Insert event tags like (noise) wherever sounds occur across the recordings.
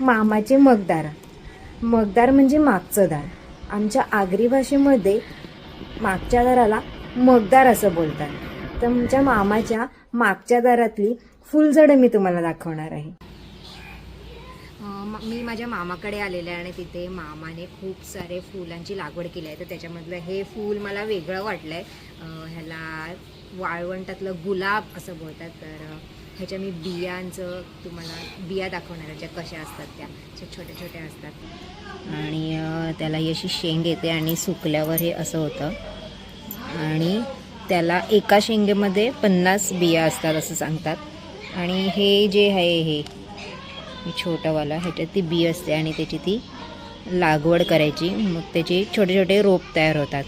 मामाचे मगदार. मगदार म्हणजे मागचं दार. आमच्या आगरी भाषेमध्ये मागच्या दाराला मगदार असं बोलतात. तर आमच्या मामाच्या मागच्या दारातली फुलझडं मी तुम्हाला दाखवणार आहे. मी माझ्या मामाकडे आलेले आहे आणि तिथे मामाने खूप सारे फुलांची लागवड केली आहे. तर त्याच्यामधलं हे फूल मला वेगळं वाटलं आहे ह्याला वाळवंटातलं गुलाब असं बोलतात. तर ह्याच्या मी बियांचं तुम्हाला बिया दाखवणार ज्या कशा असतात त्या ज्या छोट्या छोट्या असतात. आणि त्याला ही अशी शेंग येते आणि सुकल्यावर हे असं होतं. आणि त्याला एका शेंगेमध्ये पन्नास बिया असतात असं सांगतात. आणि हे जे आहे हे हे छोटंवाला ह्याच्यात ती बी असते आणि त्याची ती लागवड करायची. मग त्याचे छोटे छोटे रोप तयार होतात.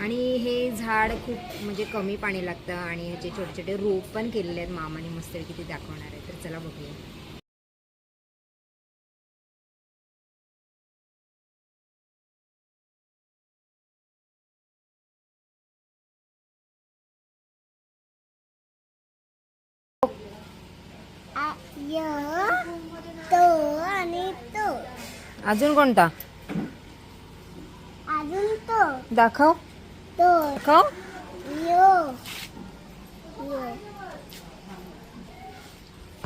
आणि हे झाड खूप म्हणजे कमी पाणी लागतं आणि ह्याचे छोटे छोटे रोप पण केलेले आहेत. मामाने मस्त किती दाखवणार आहे. तर चला बघूया. तो आणि तो. अजून कोणता? अजून तो. दाखव. Dos.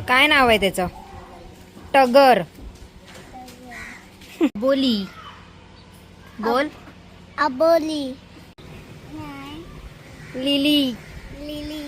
काय नाव आहे त्याच? टगर. (laughs) बोली. बोल. अबोली. लिली. लिली.